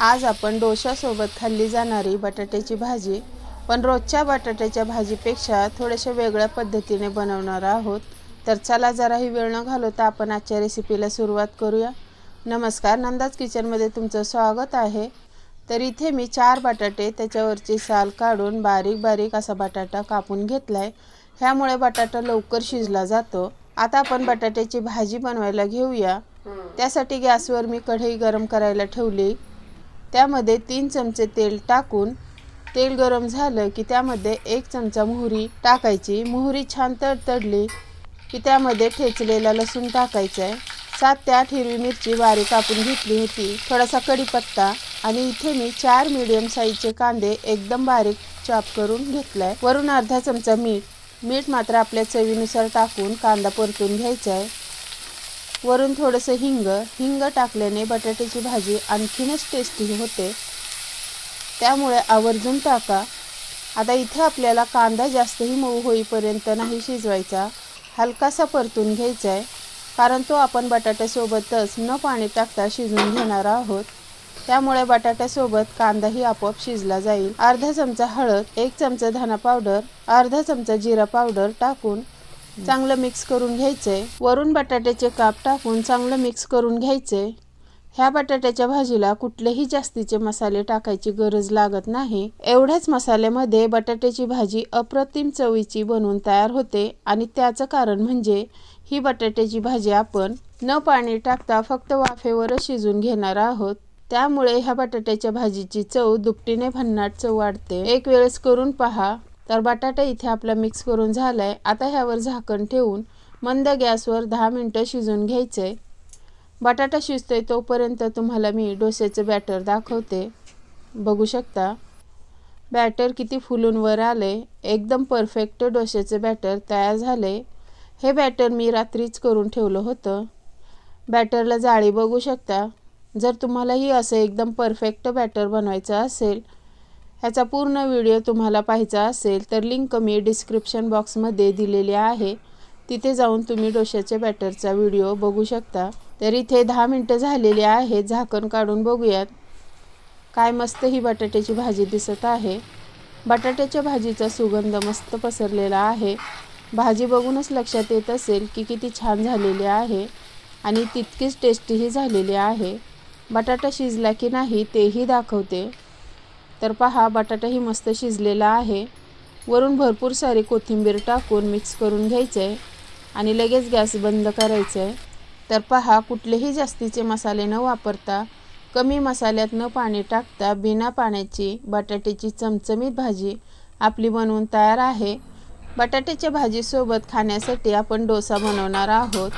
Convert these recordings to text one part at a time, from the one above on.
आज आपण डोशासोबत खाल्ली जाणारी बटाट्याची भाजी पण रोजच्या बटाट्याच्या भाजीपेक्षा थोड्याशा वेगळ्या पद्धतीने बनवणार आहोत. तर चला जराही वेळ न घालवता आपण आजच्या रेसिपीला सुरुवात करूया. नमस्कार नंदाज किचनमध्ये तुमचं स्वागत आहे. तर इथे मी चार बटाटे त्याच्यावरची साल काढून बारीक बारीक असा बटाटा कापून घेतला आहे ह्यामुळे बटाटा लवकर शिजला जातो. आता आपण बटाट्याची भाजी बनवायला घेऊया. त्यासाठी गॅसवर मी कढई गरम करायला ठेवली. त्यामध्ये तीन चमचे तेल टाकून तेल गरम झालं की त्यामध्ये एक चमचा मोहरी टाकायची. मोहरी छान तडतडली की त्यामध्ये ठेचलेला लसूण टाकायचा आहे सात ते आठ हिरवी मिरची बारीक कापून घेतली होती. थोडासा कढीपत्ता आणि इथे मी चार मीडियम साईजचे कांदे एकदम बारीक चॉप करून घेतलाय. वरून अर्धा चमचा मीठ. मीठ मात्र आपल्या चवीनुसार टाकून कांदा परतून घ्यायचा आहे वरून थोडंसं हिंग हिंग टाकल्याने बटाट्याची भाजी आणखीनच टेस्टी होते. त्यामुळे आवर्जून टाका. आता इथे आपल्याला कांदा जास्तही मऊ होईपर्यंत नाही शिजवायचा. हलकासा परतून घ्यायचा आहे कारण तो आपण बटाट्यासोबतच न पाणी टाकता शिजवून घेणार आहोत. त्यामुळे बटाट्यासोबत कांदाही आपोआप शिजला जाईल. अर्धा चमचा हळद एक चमचा धना पावडर अर्धा चमचा जिरा पावडर टाकून चांगलं मिक्स करून घ्यायचे. वरून बटाट्याचे काप टाकून चांगलं मिक्स करून घ्यायचे. ह्या बटाट्याच्या भाजीला कुठलेही जास्तीचे मसाले टाकायची गरज लागत नाही. एवढ्याच मसाल्यामध्ये बटाट्याची भाजी अप्रतिम चवीची बनवून तयार होते आणि त्याचं कारण म्हणजे ही बटाट्याची भाजी आपण न पाणी टाकता फक्त वाफेवरच शिजून घेणार आहोत. त्यामुळे ह्या बटाट्याच्या भाजीची चव दुपटीने भन्नाट चव वाढते. एक वेळेस करून पहा. तर बटाटा इथे आपला मिक्स करून झाला आहे आता ह्यावर झाकण ठेवून मंद गॅसवर दहा मिनटं शिजून घ्यायचंय बटाटा शिजतोय तोपर्यंत तुम्हाला मी डोसेचं बॅटर दाखवते. बघू शकता बॅटर किती फुलून वर आले एकदम परफेक्ट डोसेचं बॅटर तयार झाले हे बॅटर मी रात्रीच करून ठेवलं होतं. बॅटरला जाळी बघू शकता. जर तुम्हालाही असं एकदम परफेक्ट बॅटर बनवायचं असेल ह्याचा पूर्ण व्हिडिओ तुम्हाला पाहायचा असेल तर लिंक मी डिस्क्रिप्शन बॉक्समध्ये दिलेली आहे. तिथे जाऊन तुम्ही डोशाच्या बॅटरचा व्हिडिओ बघू शकता. तर इथे दहा मिनटं झालेली आहेत झाकण काढून बघूयात. काय मस्त ही बटाट्याची भाजी दिसत आहे. बटाट्याच्या भाजीचा सुगंध मस्त पसरलेला आहे. भाजी बघूनच लक्षात येत असेल की किती छान झालेली आहे आणि तितकीच टेस्टीही झालेली आहे. बटाटा शिजला की नाही तेही दाखवते. तर पहा बटाटाही मस्त शिजलेला आहे. वरून भरपूर सारी कोथिंबीर टाकून मिक्स करून घ्यायचं आहे आणि लगेच गॅस बंद करायचं आहे तर पहा कुठलेही जास्तीचे मसाले न वापरता कमी मसाल्यात न पाणी टाकता बिना पाण्याची बटाट्याची चमचमीत भाजी आपली बनवून तयार आहे. बटाट्याच्या भाजीसोबत खाण्यासाठी आपण डोसा बनवणार आहोत.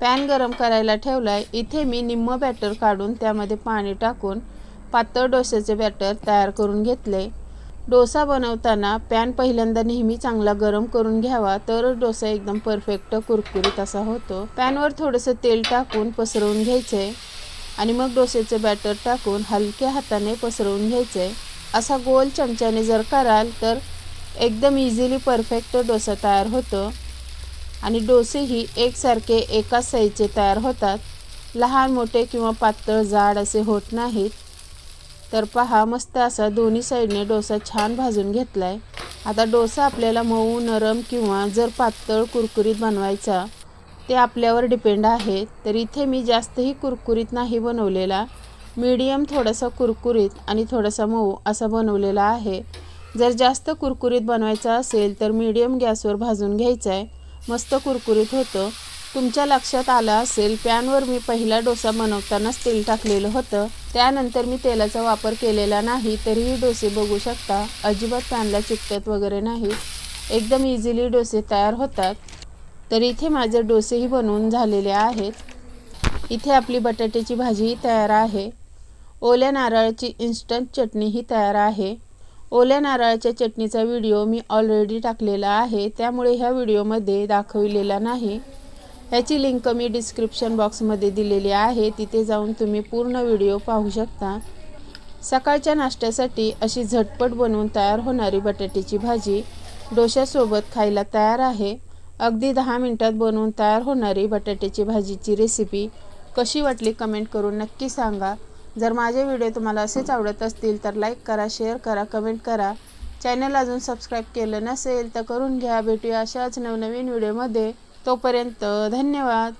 पॅन गरम करायला ठेवला आहे इथे मी निम्मं बॅटर काढून त्यामध्ये पाणी टाकून पातळ डोस्याचे बॅटर तयार करून घेतले. डोसा बनवताना पॅन पहिल्यांदा नेहमी चांगला गरम करून घ्यावा तरच डोसा एकदम परफेक्ट कुरकुरीत असा होतो. पॅनवर थोडंसं तेल टाकून पसरवून घ्यायचे आणि मग डोसेचे बॅटर टाकून हलक्या हाताने पसरवून घ्यायचे. असा गोल चमच्याने जर कराल तर एकदम इझिली परफेक्ट डोसा तयार होतो आणि डोसेही एकसारखे एकाच साईजचे तयार होतात. लहान मोठे किंवा पातळ जाड असे होत नाहीत. तर पहा मस्त असा दोन्ही साईडने डोसा छान भाजून घेतला आहे आता डोसा आपल्याला मऊ नरम किंवा जर पातळ कुरकुरीत बनवायचा ते आपल्यावर डिपेंड आहे. तर इथे मी जास्तही कुरकुरीत नाही बनवलेला. मीडियम थोडासा कुरकुरीत आणि थोडासा मऊ असा बनवलेला आहे. जर जास्त कुरकुरीत बनवायचा असेल तर मीडियम गॅसवर भाजून घ्यायचा आहे मस्त कुरकुरीत होतं. तुमच्या लक्षात आलं असेल पॅनवर मी पहिला डोसा बनवतानाच तेल टाकलेलं होतं. त्यानंतर मी तेलाचा वापर केलेला नाही तरीही डोसे बघू शकता. अजिबात पॅनला चिकटत वगैरे नाही. एकदम इझिली डोसे तयार होतात. तर इथे माझे डोसेही बनवून झालेले आहेत. इथे आपली बटाट्याची भाजीही तयार आहे. ओल्या नारळाची इन्स्टंट चटणीही तयार आहे. ओल्या नारळाच्या चटणीचा व्हिडिओ मी ऑलरेडी टाकलेला आहे. त्यामुळे ह्या व्हिडिओमध्ये दाखविलेला नाही. ह्याची लिंक मी डिस्क्रिप्शन बॉक्समध्ये दिलेली आहे. तिथे जाऊन तुम्ही पूर्ण व्हिडिओ पाहू शकता. सकाळच्या नाश्त्यासाठी अशी झटपट बनवून तयार होणारी बटाट्याची भाजी डोश्यासोबत खायला तयार आहे. अगदी दहा मिनटात बनवून तयार होणारी बटाट्याची भाजीची रेसिपी कशी वाटली कमेंट करून नक्की सांगा. जर माझे व्हिडिओ तुम्हाला असेच आवडत असतील तर लाईक करा शेअर करा कमेंट करा. चॅनल अजून सबस्क्राईब केलं नसेल तर करून घ्या. भेटूया अशाच नवनवीन व्हिडिओमध्ये तोपर्यंत धन्यवाद.